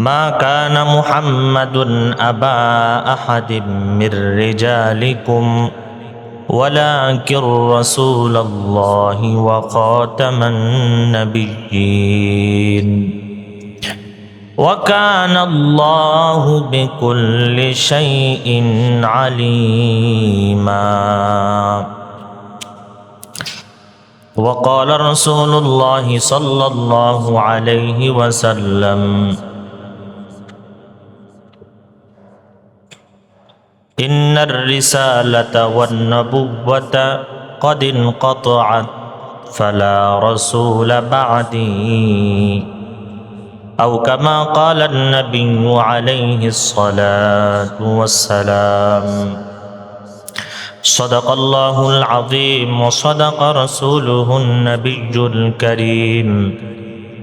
ما كان محمد أبا أحد من رجالكم ولكن رسول الله وخاتم النبيين. وكان الله بكل شيء عليما. وقال رسول الله صلى الله عليه وسلم إن الرسالة والنبوة قد انقطعت فلا رسول بعدي أو كما قال النبي عليه الصلاة والسلام صدق الله العظيم وصدق رسوله النبي الكريم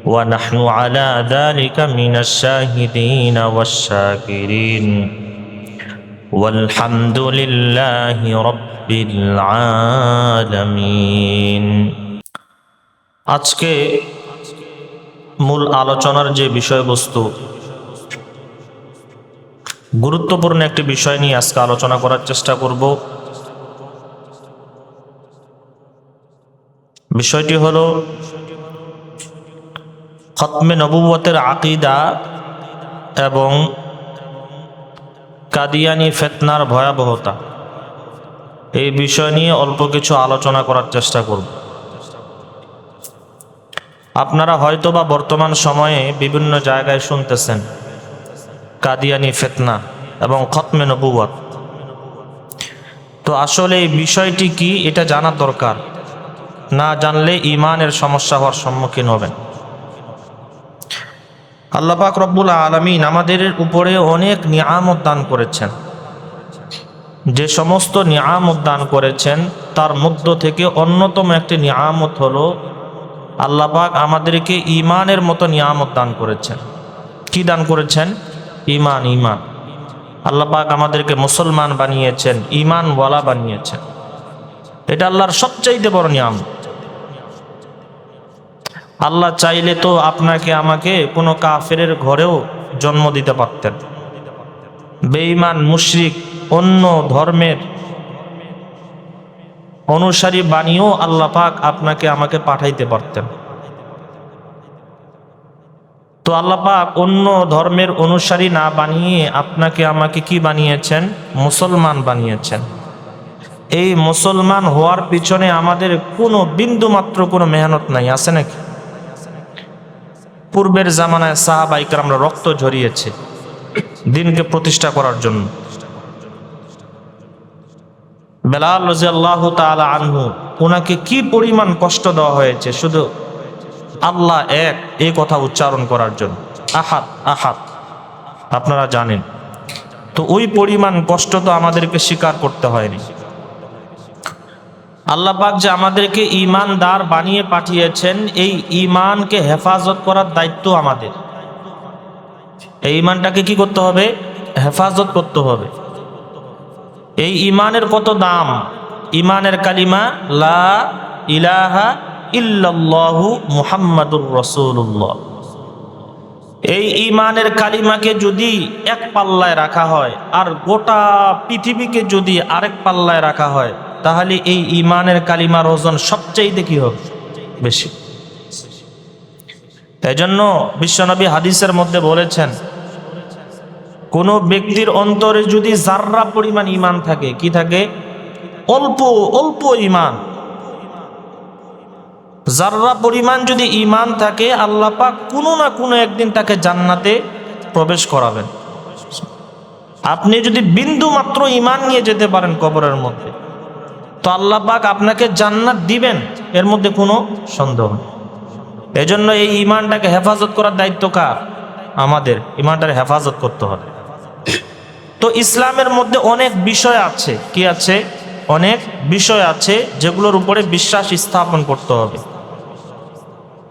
ونحن على ذلك من الشاهدين والشاكرين والحمد لله رب العالمين আজকে মূল আলোচনার যে বিষয়বস্তু গুরুত্বপূর্ণ একটি বিষয় নিয়ে আজকে আলোচনা করার চেষ্টা করব বিষয়টি হলো খতমে নবুয়তের আকিদা এবং কাদিয়ানি ফেতনার ভয়াবহতা। এই বিষয় নিয়ে অল্প কিছু আলোচনা করার চেষ্টা করব। আপনারা হয়তো বা বর্তমান সময়ে বিভিন্ন জায়গায় শুনতেছেন কাদিয়ানি ফেতনা এবং খতমে নবুয়াত তো আসলে এই বিষয়টি কি, এটা জানার দরকার। না জানলে ইমানের সমস্যা হওয়ার সম্মুখীন হবেন। আল্লাপাক রব্বুল আলমিন আমাদের উপরে অনেক নিয়ামত দান করেছেন। যে সমস্ত নিয়ামত দান করেছেন, তার মধ্য থেকে অন্যতম একটি নিয়ামত হলো আল্লাপাক আমাদেরকে ইমানের মতো নিয়ামত দান করেছেন। কি দান করেছেন? ইমান ইমান আল্লাপাক আমাদেরকে মুসলমান বানিয়েছেন ইমানওয়ালা বানিয়েছেন। এটা আল্লাহর সবচাইতে বড় নিয়ামত। আল্লাহ চাইলে তো আপনাকে আমাকে কোনো কাফেরের ঘরেও জন্ম দিতে পারতেন। বেঈমান, মুশরিক, অন্য ধর্মের অনুসারী বানিয়েও আল্লাহ পাক আপনাকে আমাকে পাঠাইতে পারতেন। তো আল্লাহ পাক অন্য ধর্মের অনুসারী না বানিয়ে আপনাকে আমাকে কি বানিয়েছেন? মুসলমান বানিয়েছেন। এই মুসলমান হওয়ার পিছনে আমাদের কোনো বিন্দু মাত্র কোনো মেহনত নাই, আছে নাকি? পূর্বের জামানায় সাহাবাইকার আমরা রক্ত ঝরিয়েছে দিনকে প্রতিষ্ঠা করার জন্য। বেলাল রাজিয়াল্লাহ তালা আনহু ওনাকে কি পরিমাণ কষ্ট দেওয়া হয়েছে? শুধু আল্লাহ এক এই কথা উচ্চারণ করার জন্য। আহাত আহাত আপনারা জানেন। তো ওই পরিমাণ কষ্ট তো আমাদেরকে স্বীকার করতে হয়নি। আল্লাহ পাক যে আমাদেরকে ইমানদার বানিয়ে পাঠিয়েছেন, এই ইমানকে হেফাজত করার দায়িত্ব আমাদের। এই ইমানটাকে কি করতে হবে? হেফাজত করতে হবে। এই ইমানের কত দাম? ইমানের কালিমা, লা ইলাহা ইল্লাল্লাহু মুহাম্মাদুর রসুল্লাহ এই ইমানের কালিমাকে যদি এক পাল্লায় রাখা হয়, আর গোটা পৃথিবীকে যদি আরেক পাল্লায় রাখা হয় তাহলে এই ইমানের কালিমার ওজন সবচাইতে কি হবে? বেশি। তাই জন্য বিশ্বনবী হাদিসের মধ্যে বলেছেন, কোনো ব্যক্তির অন্তরে যদি জাররা পরিমাণ ইমান থাকে, কি থাকে? অল্প অল্প ইমান জাররা পরিমাণ যদি ইমান থাকে, আল্লাহ পাক কোনো না কোনো একদিন তাকে জান্নাতে প্রবেশ করাবেন। আপনি যদি বিন্দু মাত্র ইমান নিয়ে যেতে পারেন কবরের মধ্যে তো আল্লাহ পাক আপনাকে জান্নাত দিবেন, এর মধ্যে কোনো সন্দেহ নেই। এজন্য এই ইমানটাকে হেফাজত করার দায়িত্ব কার? আমাদের। ইমানটার হেফাজত করতে হবে। তো ইসলামের মধ্যে অনেক বিষয় আছে। কি আছে? অনেক বিষয় আছে যেগুলোর উপরে বিশ্বাস স্থাপন করতে হবে।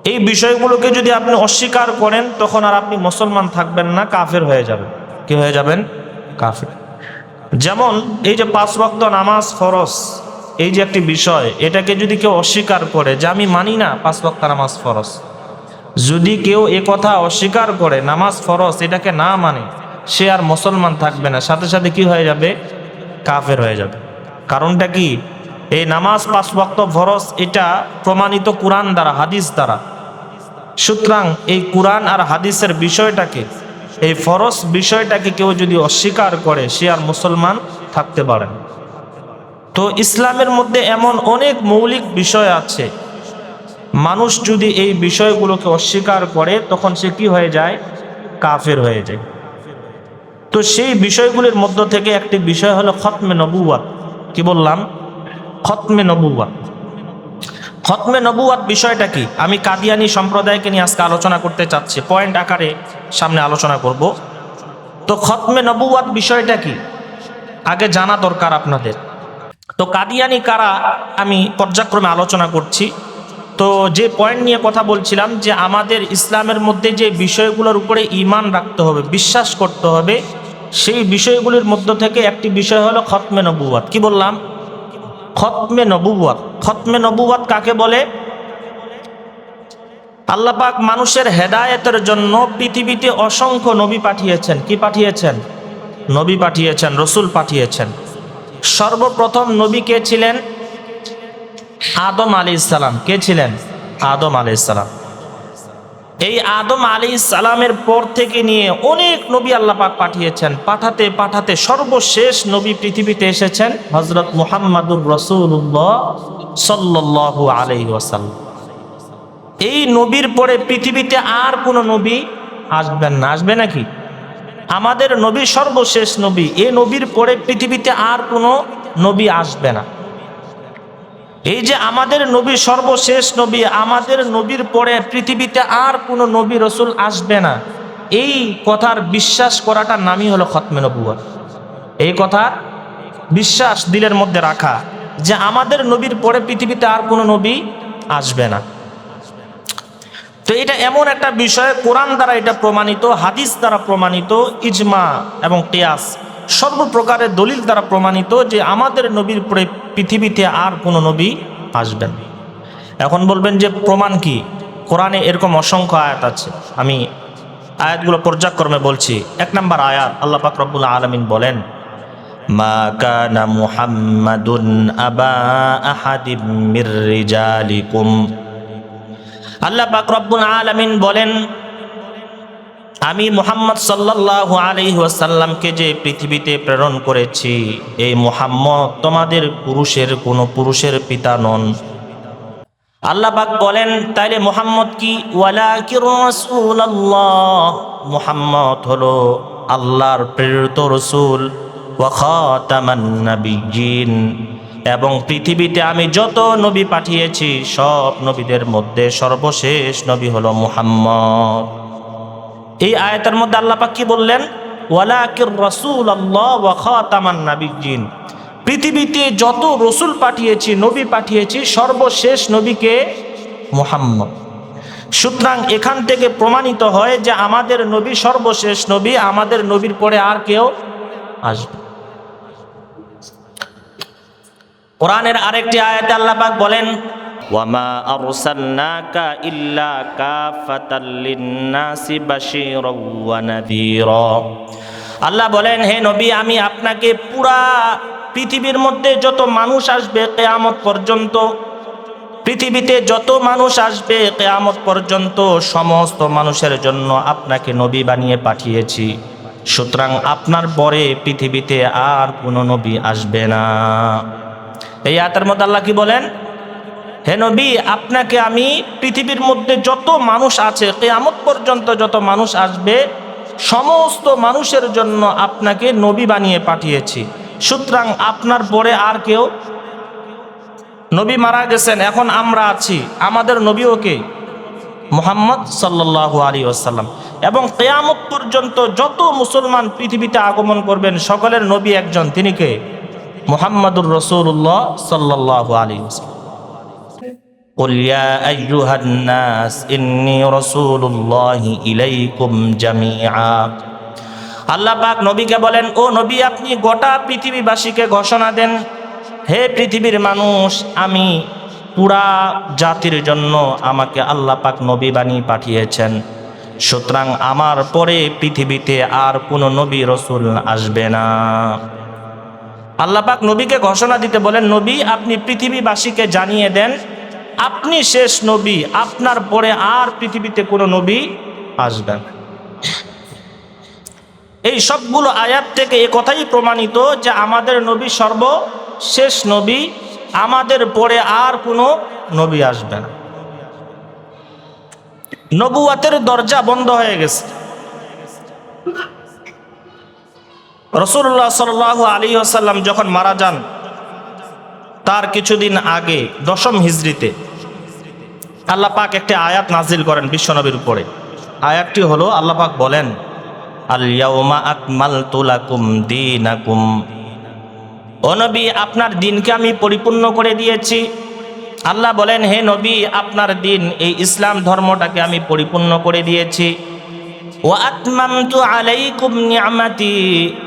এই বিষয়গুলোকে যদি আপনি অস্বীকার করেন, তখন আর আপনি মুসলমান থাকবেন না, কাফের হয়ে যাবেন। কি হয়ে যাবেন? কাফের। যেমন এই যে পাঁচ ওয়াক্ত নামাজ ফরজ এই যে একটি বিষয়, এটাকে যদি কেউ অস্বীকার করে যে আমি মানি না পাঁচ ওয়াক্ত নামাজ ফরজ, যদি কেউ এ কথা অস্বীকার করে নামাজ ফরজ, এটাকে না মানে সে আর মুসলমান থাকবে না, সাথে সাথে কি হয়ে যাবে? কাফের হয়ে যাবে। কারণটা কি? এই নামাজ পাঁচ ওয়াক্ত ফরজ, এটা প্রমাণিত কোরআন দ্বারা, হাদিস দ্বারা। সুতরাং এই কোরআন আর হাদিসের বিষয়টাকে, এই ফরজ বিষয়টাকে কেউ যদি অস্বীকার করে, সে আর মুসলমান থাকতে পারে না। তো ইসলামের মধ্যে এমন অনেক মৌলিক বিষয় আছে। মানুষ যদি এই বিষয়গুলোকে অস্বীকার করে, তখন সে কি হয়ে যায়? কাফের হয়ে যায়। তো সেই বিষয়গুলির মধ্য থেকে একটি বিষয় হলো খতমে নবুয়াত। কি বললাম? খতমে নবুয়াত। খতমে নবুয়াত বিষয়টা কি? আমি কাদিয়ানি সম্প্রদায়কে নিয়ে আজকে আলোচনা করতে চাচ্ছি। পয়েন্ট আকারে সামনে আলোচনা করব। তো খতমে নবুয়াত বিষয়টা কি? আগে জানা দরকার আপনাদের। তো কাদিয়ানি কারা আমি পর্যায়ক্রমে আলোচনা করছি। তো যে পয়েন্ট নিয়ে কথা বলছিলাম যে আমাদের ইসলামের মধ্যে যে বিষয়গুলোর উপরে ইমান রাখতে হবে, বিশ্বাস করতে হবে, সেই বিষয়গুলির মধ্য থেকে একটি বিষয় হলো খতমে নবুয়াত কি বললাম? খতমে নবুয়াত খতমে নবুয়াত কাকে বলে? আল্লাপাক মানুষের হেদায়েতের জন্য পৃথিবীতে অসংখ্য নবী পাঠিয়েছেন। কি পাঠিয়েছেন? নবী পাঠিয়েছেন, রসুল পাঠিয়েছেন। সর্বপ্রথম নবী কে ছিলেন? আদম আলী ইসালাম কে ছিলেন? আদম আলী ইসালাম এই আদম আলী সালামের পর থেকে নিয়ে অনেক নবী আল্লাহ পাক পাঠিয়েছেন। পাঠাতে পাঠাতে সর্বশেষ নবী পৃথিবীতে এসেছেন হজরত মুহাম্মাদুর রসুল্লাহ সাল্লাহ আলহি ওয়াসাল্লাম। এই নবীর পরে পৃথিবীতে আর কোনো নবী আসবেন না। আসবে নাকি? আমাদের নবী সর্বশেষ নবী, এ নবীর পরে পৃথিবীতে আর কোনো নবী আসবে না। এই যে আমাদের নবী সর্বশেষ নবী, আমাদের নবীর পরে পৃথিবীতে আর কোনো নবী রসুল আসবে না, এই কথার বিশ্বাস করাটার নামই হলো খতমে নবুয়া এই কথার বিশ্বাস দিলের মধ্যে রাখা যে আমাদের নবীর পরে পৃথিবীতে আর কোনো নবী আসবে না। তো এটা এমন একটা বিষয়, কোরআন দ্বারা এটা প্রমাণিত, হাদিস দ্বারা প্রমাণিত, ইজমা এবং কেয়াস সর্বপ্রকারের দলিল দ্বারা প্রমাণিত যে আমাদের নবীর পৃথিবীতে আর কোনো নবী আসবেন। এখন বলবেন যে প্রমাণ কি? কোরআনে এরকম অসংখ্য আয়াত আছে। আমি আয়াতগুলো পর্যায়ক্রমে বলছি। এক নম্বর আয়াত আল্লাহ পাক রব্বুল আলমিন বলেন, মা কানা আল্লাহ পাক রব্বুল আলামিন বলেন, আমি মুহাম্মদ সাল্লাল্লাহু আলাইহি ওয়াসাল্লামকে যে পৃথিবীতে প্রেরণ করেছি, এই মুহাম্মদ তোমাদের পুরুষের কোনো পুরুষের পিতা নন। আল্লাহ পাক বলেন, তাইলে মুহাম্মদ কি? রাসূলুল্লাহ। মুহাম্মদ হলো আল্লাহর প্রেরিত রসুল ওয়া খাতামান নাবিয়্যিন। এবং পৃথিবীতে আমি যত নবী পাঠিয়েছি, সব নবীদের মধ্যে সর্বশেষ নবী হলো মুহাম্মদ। এই আয়াতের মধ্যে আল্লাহ পাক কি বললেন? ওয়ালাকির রাসূল আল্লাহ ওয়া খাতামান নাবিয়্যিন। পৃথিবীতে যত রসুল পাঠিয়েছি, নবী পাঠিয়েছি, সর্বশেষ নবীকে মুহাম্মদ। সুতরাং এখান থেকে প্রমাণিত হয় যে আমাদের নবী সর্বশেষ নবী, আমাদের নবীর পরে আর কেউ আসবে কোরআনের আরেকটি আয়াতে আল্লাহ পাক বলেন ওয়ামা আরসালনাকা ইল্লা কাফাতাল লিন্নাসি বাশীরাও ওয়া নাযীরা। আল্লাহ বলেন হে নবী আমি আপনাকে পুরা পৃথিবীর মধ্যে যত মানুষ আসবে কেয়ামত পর্যন্ত পৃথিবীতে যত মানুষ আসবে কেয়ামত পর্যন্ত সমস্ত মানুষের জন্য আপনাকে নবী বানিয়ে পাঠিয়েছি। সুতরাং আপনার পরে পৃথিবীতে আর কোনো নবী আসবে না। এই আয়াতের মধ্যে আল্লাহ কি বলেন? হে নবী, আপনাকে আমি পৃথিবীর মধ্যে যত মানুষ আছে, কেয়ামত পর্যন্ত যত মানুষ আসবে, সমস্ত মানুষের জন্য আপনাকে নবী বানিয়ে পাঠিয়েছি। সুতরাং আপনার পরে আর কেউ নবী মারা গেছেন, এখন আমরা আছি। আমাদের নবী ওকে মোহাম্মদ সাল্লাল্লাহু আলী আসাল্লাম এবং কেয়ামত পর্যন্ত যত মুসলমান পৃথিবীতে আগমন করবেন, সকলের নবী একজন, তিনি কে? মোহাম্মদুর রসুল্লাহ সাল্লাল্লাহু আলী قل يا أيها الناس إني رسول الله إليكم جميعا আল্লাহ পাক নবীকে বলেন ও নবী আপনি গোটা পৃথিবীবাসীকে ঘোষণা দেন হে পৃথিবীর মানুষ আমি পুরা জাতির জন্য আমাকে আল্লাহ পাক নবী বানিয়ে পাঠিয়েছেন সুতরাং আমার পরে পৃথিবীতে আর কোনো নবী রসুল আসবে না আল্লাহ পাক নবীকে ঘোষণা দিতে বলেন, নবী, আপনি পৃথিবীবাসীকে জানিয়ে দেন, আপনি শেষ নবী, আপনার পরে আর পৃথিবীতে কোনো নবী আসবেন। এই সবগুলো আয়াত থেকে এ কথাই প্রমাণিত যে আমাদের নবী সর্বশেষ নবী, আমাদের পরে আর কোনো নবী আসবে না নবুয়াতের দরজা বন্ধ হয়ে গেছে রসুল্লাহ সাল আলী আসাল্লাম যখন মারা যান, তার কিছুদিন আগে, দশম হিজড়িতে, আল্লাহ পাক একটি আয়াত নাজিল করেন বিশ্বনবীর উপরে। আয়াতটি হলো, আল্লাহ পাক বলেন আপনার দিনকে আমি পরিপূর্ণ করে দিয়েছি। আল্লাহ বলেন, হে নবী, আপনার দিন, এই ইসলাম ধর্মটাকে আমি পরিপূর্ণ করে দিয়েছি। আলাইকুম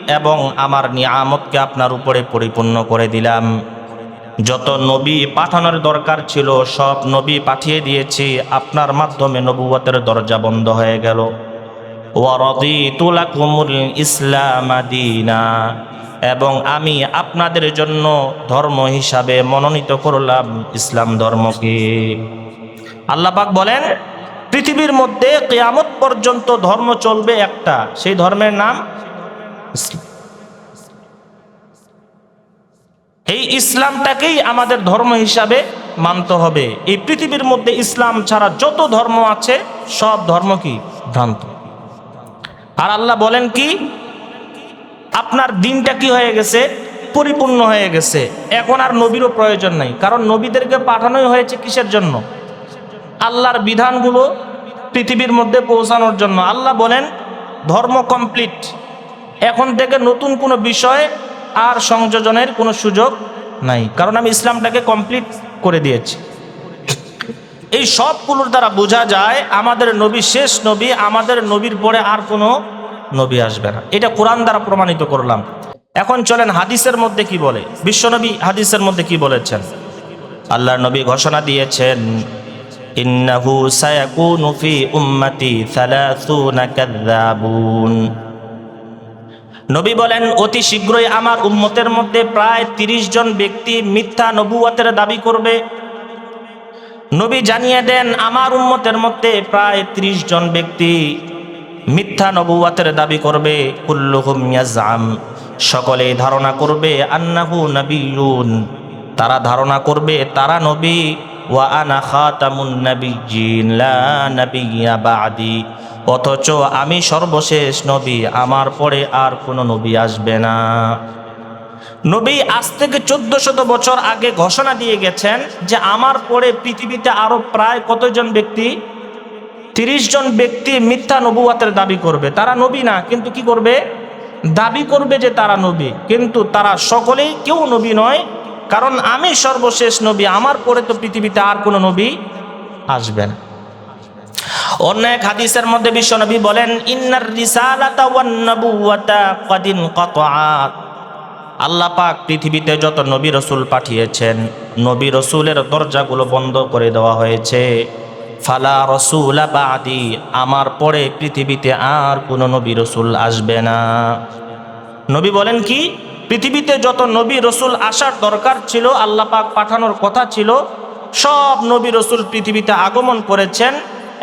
এবং আমার নিয়ামতকে আপনার উপরে পরিপূর্ণ করে দিলাম। যত নবী পাঠানোর দরকার ছিল, সব নবী পাঠিয়ে দিয়েছি, আপনার মাধ্যমে নবুয়তের দরজা বন্ধ হয়ে গেল। ইসলাম এবং আমি আপনাদের জন্য ধর্ম হিসাবে মনোনীত করলাম ইসলাম ধর্মকে। আল্লাহ পাক বলেন পৃথিবীর মধ্যে কেয়ামত পর্যন্ত ধর্ম চলবে একটা। সেই ধর্মের নাম এই ইসলামটাকেই আমাদের ধর্ম হিসাবে মানতে হবে। এই পৃথিবীর মধ্যে ইসলাম ছাড়া যত ধর্ম আছে, সব ধর্ম কি? ভ্রান্ত। আর আল্লাহ বলেন কি? আপনার দিনটা কি হয়ে গেছে? পরিপূর্ণ হয়ে গেছে। এখন আর নবীরও প্রয়োজন নাই। কারণ নবীদেরকে পাঠানোই হয়েছে কিসের জন্য? আল্লাহর বিধানগুলো পৃথিবীর মধ্যে পৌঁছানোর জন্য। আল্লাহ বলেন, ধর্ম কমপ্লিট এখন থেকে নতুন কোনো বিষয় আর সংযোজনের কোনো সুযোগ নাই। কারণ আমি ইসলামটাকে কমপ্লিট করে দিয়েছি। এই সবগুলোর দ্বারা বোঝা যায়, আমাদের নবী শেষ নবী, আমাদের নবীর পরে আর কোনো নবী আসবে না। এটা কোরআন দ্বারা প্রমাণিত করলাম। এখন চলেন হাদিসের মধ্যে কি বলে? বিশ্বনবী হাদিসের মধ্যে কি বলেছেন? আল্লাহর নবী ঘোষণা দিয়েছেন ইন্নাহু সায়াকুনু ফি উম্মতি সালাসুনা কাযযাবুন। নবী বলেন, অতি শীঘ্রই আমার উম্মতের মধ্যে প্রায় তিরিশ জন ব্যক্তি মিথ্যা নবুয়াতের দাবি করবে। নবী জানিয়ে দেন, আমার উম্মতের মধ্যে প্রায় ত্রিশ জন ব্যক্তি মিথ্যা নবুয়াতের দাবি করবে। কুল্লুহুম ইয়াজআম সকলে ধারণা করবে আন্নাহু নবিয়ুন। তারা ধারণা করবে, তারা নবী। ওয়া খাতামুন নাবিয়্যিন অথচ আমি সর্বশেষ নবী, আমার পরে আর কোনো নবী আসবে না। নবী আজ থেকে চোদ্দ শত বছর আগে ঘোষণা দিয়ে গেছেন যে আমার পরে পৃথিবীতে আরও প্রায় কতজন ব্যক্তি? তিরিশ জন ব্যক্তি মিথ্যা নবুয়াতের দাবি করবে। তারা নবী না, কিন্তু কি করবে? দাবি করবে যে তারা নবী। কিন্তু তারা সকলেই কেউ নবী নয় কারণ আমি সর্বশেষ নবী, আমার পরে তো পৃথিবীতে আর কোনো নবী আসবে না। অন্য এক হাদিসের মধ্যে বিশ্বনবী বলেন, ইন্নার রিসালাতা ওয়ান আল্লাহ পাক পৃথিবীতে যত নবী রসুল পাঠিয়েছেন, নবী রসুলের দরজাগুলো বন্ধ করে দেওয়া হয়েছে। ফালা রসুল বাদি, আমার পরে পৃথিবীতে আর কোনো নবী রসুল আসবে না। নবী বলেন কি? পৃথিবীতে যত নবী রসুল আসার দরকার ছিল, আল্লাহ পাক পাঠানোর কথা ছিল, সব নবী রসুল পৃথিবীতে আগমন করেছেন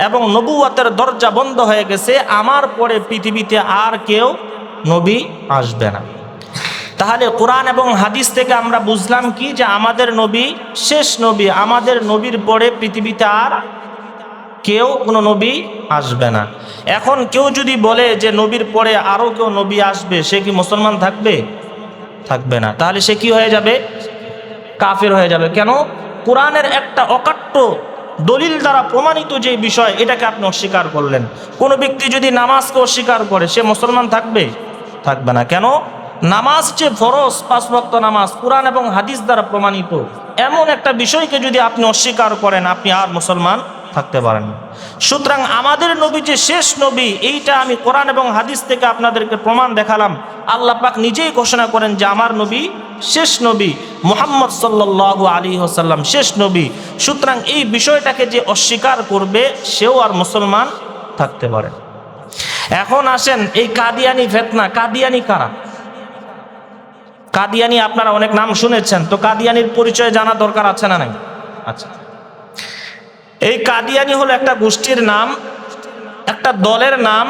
এবং নবুয়াতের দরজা বন্ধ হয়ে গেছে। আমার পরে পৃথিবীতে আর কেউ নবী আসবে না। তাহলে কোরআন এবং হাদিস থেকে আমরা বুঝলাম কি যে আমাদের নবী শেষ নবী, আমাদের নবীর পরে পৃথিবীতে আর কেউ কোনো নবী আসবে না। এখন কেউ যদি বলে যে নবীর পরে আরও কেউ নবী আসবে, সে কি মুসলমান থাকবে? থাকবে না। তাহলে সে কি হয়ে যাবে? কাফের হয়ে যাবে। কেন? কোরআনের একটা অকাট্য দলিল দ্বারা প্রমাণিত যে বিষয়, এটাকে আপনি অস্বীকার করলেন। কোনো ব্যক্তি যদি নামাজকে অস্বীকার করে, সে মুসলমান থাকবে? থাকবে না। কেন? নামাজ যে ফরজ, পাঁচ ভক্ত নামাজ, কোরআন এবং হাদিস দ্বারা প্রমাণিত, এমন একটা বিষয়কে যদি আপনি অস্বীকার করেন, আপনি আর মুসলমান থাকতে পারেন। সুতরাং আমাদের নবী যে শেষ নবী, এইটা আমি কোরআন এবং হাদিস থেকে আপনাদেরকে প্রমাণ দেখালাম। আল্লাহ পাক নিজেই ঘোষণা করেন যে আমার নবী শেষ নবী, মোহাম্মদ সাল্লাহ আলী হোসাল্লাম শেষ নবী। সুতরাং এই বিষয়টাকে যে অস্বীকার করবে, সেও আর মুসলমান থাকতে পারে। এখন আসেন এই কাদিয়ানি ফেতনা, কাদিয়ানি কারা? কাদিয়ানি আপনারা অনেক নাম শুনেছেন, তো কাদিয়ানির পরিচয় জানা দরকার আছে না নাই? আচ্ছা। এই কাদিয়ানি হলো একটা গোষ্ঠীর নাম, একটা দলের নাম,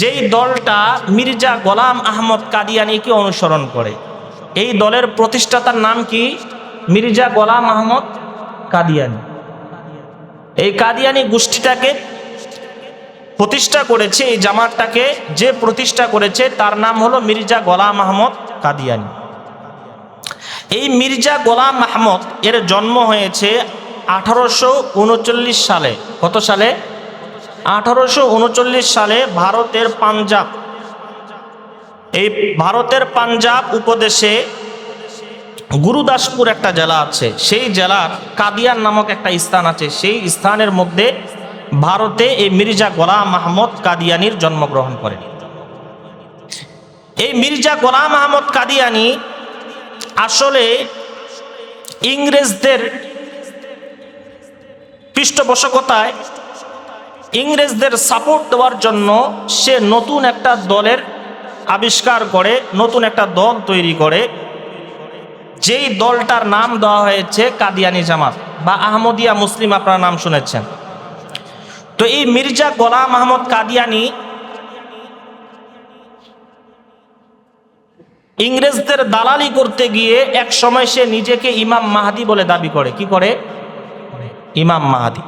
যেই দলটা মির্জা গোলাম আহমদ কাদিয়ানিকে অনুসরণ করে। এই দলের প্রতিষ্ঠাতার নাম কি? মির্জা গোলাম আহমদ কাদিয়ানি। এই কাদিয়ানি গোষ্ঠীটাকে প্রতিষ্ঠা করেছে, এই জামাতটাকে যে প্রতিষ্ঠা করেছে, তার নাম হলো মির্জা গোলাম আহমদ কাদিয়ানি। এই মির্জা গোলাম আহমদ, এর জন্ম হয়েছে আঠারোশো উনচল্লিশ সালে, কত সালে? আঠারোশো উনচল্লিশ সালে ভারতের পাঞ্জাব। এই ভারতের পাঞ্জাব উপদেশে গুরুদাসপুর একটা জেলা আছে। সেই জেলার কাদিয়ান নামক একটা স্থান আছে। সেই স্থানের মধ্যে ভারতে এই মির্জা গোলাম আহমদ কাদিয়ানির জন্মগ্রহণ করেন। এই মির্জা গোলাম আহমদ কাদিয়ানি আসলে ইংরেজদের পৃষ্ঠপোষকতায় ইংরেজদের সাপোর্ট দেওয়ার জন্য সে নতুন একটা দলের আবিষ্কার করে, নতুন একটা দল তৈরি করে, যেই দলটার নাম দেওয়া হয়েছে কাদিয়ানি জামাত বা আহমদিয়া মুসলিম, আপনারা নাম শুনেছেন। তো এই মির্জা গোলাম আহমদ কাদিয়ানি ইংরেজদের দালালি করতে গিয়ে এক সময় সে নিজেকে ইমাম মাহাদি বলে দাবি করে। কি করে? ইমাম মাহাদি।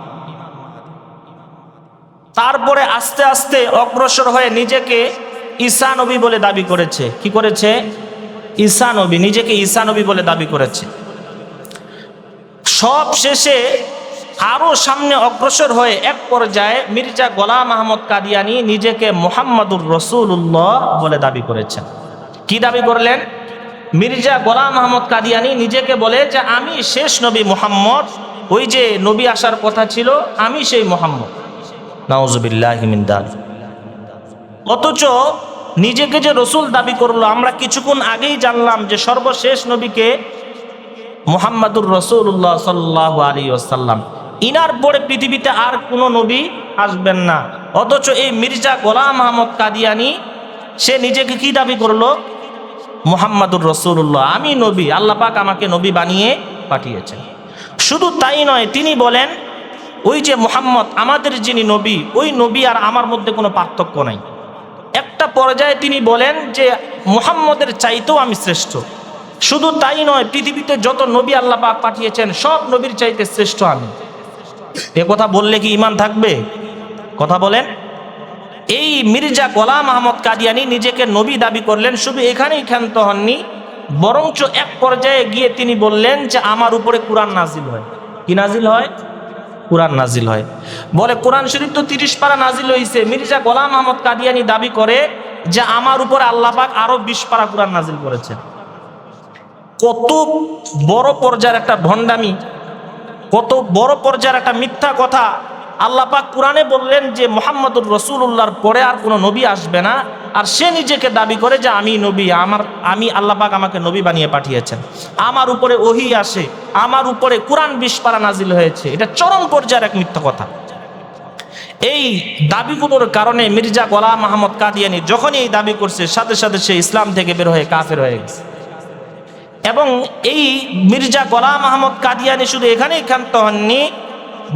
তারপরে আস্তে আস্তে অগ্রসর হয়ে নিজেকে ঈসা নবী বলে দাবি করেছে। কি করেছে? ঈসা নবী, নিজেকে ঈসা নবী বলে দাবি করেছে। সব শেষে আরও সামনে অগ্রসর হয়ে এক পর্যায়ে মির্জা গোলাম আহমদ কাদিয়ানি নিজেকে মোহাম্মদুর রসুল্লাহ বলে দাবি করেছেন। কি দাবি করলেন? মির্জা গোলাম আহমদ কাদিয়ানি নিজেকে বলে যে, আমি শেষ নবী মোহাম্মদ ওই যে নবী আসার কথা ছিল, আমি সেই মোহাম্মদ। নাউজুবিল্লাহিমিন্দাল অথচ নিজেকে যে রসুল দাবি করল, আমরা কিছুক্ষণ আগেই জানলাম যে সর্বশেষ নবীকে মোহাম্মদুর রসুল্লাহ সাল্লাহ আলী আসাল্লাম ইনার পরে পৃথিবীতে আর কোনো নবী আসবেন না। অথচ এই মির্জা গোলাম আহমদ কাদিয়ানি, সে নিজেকে কি দাবি করল? মোহাম্মদুর রসুল্লাহ আমি নবী, আল্লাহ পাক আমাকে নবী বানিয়ে পাঠিয়েছেন। শুধু তাই নয়, তিনি বলেন, ওই যে মোহাম্মদ, আমাদের যিনি নবী, ওই নবী আর আমার মধ্যে কোনো পার্থক্য নাই। একটা পর্যায়ে তিনি বলেন যে, মোহাম্মদের চাইতেও আমি শ্রেষ্ঠ। শুধু তাই নয়, পৃথিবীতে যত নবী আল্লাহ পাক পাঠিয়েছেন, সব নবীর চাইতে শ্রেষ্ঠ আমি। এ কথা বললে কি ইমান থাকবে? কথা বলেন। এই মির্জা গোলাম আহমদ কাদিয়ানি নিজেকে নবী দাবি করলেন, শুধু এখানেই ক্ষান্ত হননি বরঞ্চ এক পর্যায়ে গিয়ে তিনি বললেন যে আমার উপরে কোরআন নাজিল হয়। কি নাজিল হয়? কোরআন নাজিল হয়। বলে, কোরআন শরীফ তো তিরিশ পারা নাজিল হয়েছে মির্জা গোলাম আহমদ কাদিয়ানি দাবি করে যে আমার উপরে আল্লাহ পাক আরও বিশ পারা কোরআন নাজিল করেছে কত বড় পর্যায়ের একটা ভণ্ডামি, কত বড় পর্যায়ের একটা মিথ্যা কথা আল্লাহ পাক কোরআনে বললেন যে মোহাম্মদুর রসুল্লাহর পরে আর কোনো নবী আসবে না। আর সে নিজেকে দাবি করে যে আমি নবী, আমার, আমি আল্লাহ পাক আমাকে নবী বানিয়ে পাঠিয়েছেন। আমার উপরে ওহি আসে, আমার উপরে কোরআন বিশ পারা নাজিল হয়েছে। এটা চরম পর্যায়ের এক মিথ্যা কথা। এই দাবিগুলোর কারণে মির্জা গোলাম মাহমদ কাদিয়ানি যখনই এই দাবি করছে, সাথে সাথে সে ইসলাম থেকে বের হয়ে কাফের হয়ে গেছে। এবং এই মির্জা গোলাম আহমদ কাদিয়ানি শুধু এখানেই ক্ষান্ত হননি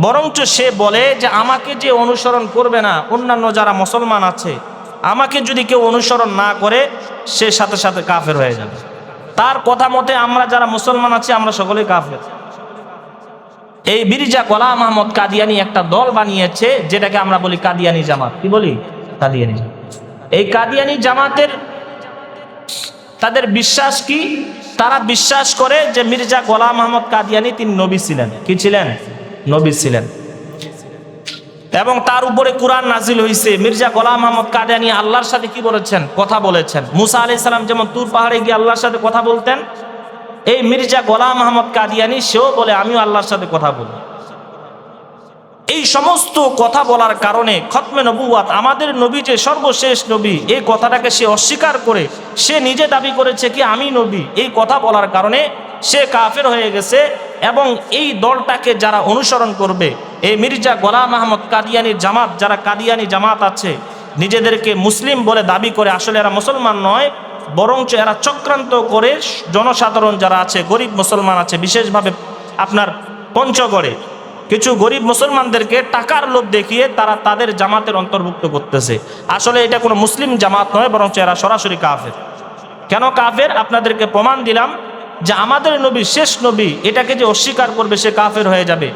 বরঞ্চ সে বলে যে আমাকে যে অনুসরণ করবে না, অন্যান্য যারা মুসলমান আছে, আমাকে যদি কেউ অনুসরণ না করে, সে সাথে সাথে কাফের হয়ে যাবে। তার কথা মতে আমরা যারা মুসলমান আছি, আমরা সকলেই কাফের। এই বিরিজা গোলাম আহমদ কাদিয়ানি একটা দল বানিয়েছে, যেটাকে আমরা বলি কাদিয়ানি জামাত। কি বলি? কাদিয়ানি। এই কাদিয়ানি জামাতের তাদের বিশ্বাস কি? তারা বিশ্বাস করে যে মির্জা গোলাম আহমদ কাদিয়ানি তিনি নবী ছিলেন। কি ছিলেন? নবী ছিলেন। এবং তার উপরে কোরআন নাজিল হয়েছে মির্জা গোলাম আহমদ কাদিয়ানি আল্লাহর সাথে কি বলেছেন? কথা বলেছেন। মুসা আলি সাল্লাম যেমন তুর পাহাড়ে গিয়ে আল্লাহর সাথে কথা বলতেন, এই মির্জা গোলাম আহমদ কাদিয়ানি সেও বলে, আমিও আল্লাহর সাথে কথা বলি। এই সমস্ত কথা বলার কারণে খতমে নবুয়াত আমাদের নবী যে সর্বশেষ নবী, এই কথাটাকে সে অস্বীকার করে, সে নিজে দাবি করেছে কি, আমি নবী। এই কথা বলার কারণে সে কাফের হয়ে গেছে। এবং এই দলটাকে যারা অনুসরণ করবে, এই মির্জা গোলাম আহমদ কাদিয়ানির জামাত, যারা কাদিয়ানি জামাত আছে, নিজেদেরকে মুসলিম বলে দাবি করে, আসলে এরা মুসলমান নয়, বরঞ্চ এরা চক্রান্ত করে জনসাধারণ যারা আছে, গরিব মুসলমান আছে, বিশেষভাবে আপনার পঞ্চগড়ে। কিছু গরিব মুসলমানদেরকে টাকার লোভ দেখিয়ে তারা তাদের জামাতের অন্তর্ভুক্ত করতেছে। আসলে এটা কোনো মুসলিম জামাত নয়, বরঞ্চ এরা সরাসরি কাফের। কেন কাফের? আপনাদেরকে প্রমাণ দিলাম যে আমাদের নবী শেষ নবী এটাকে যে অস্বীকার করবে সে কাফের হয়ে যাবে।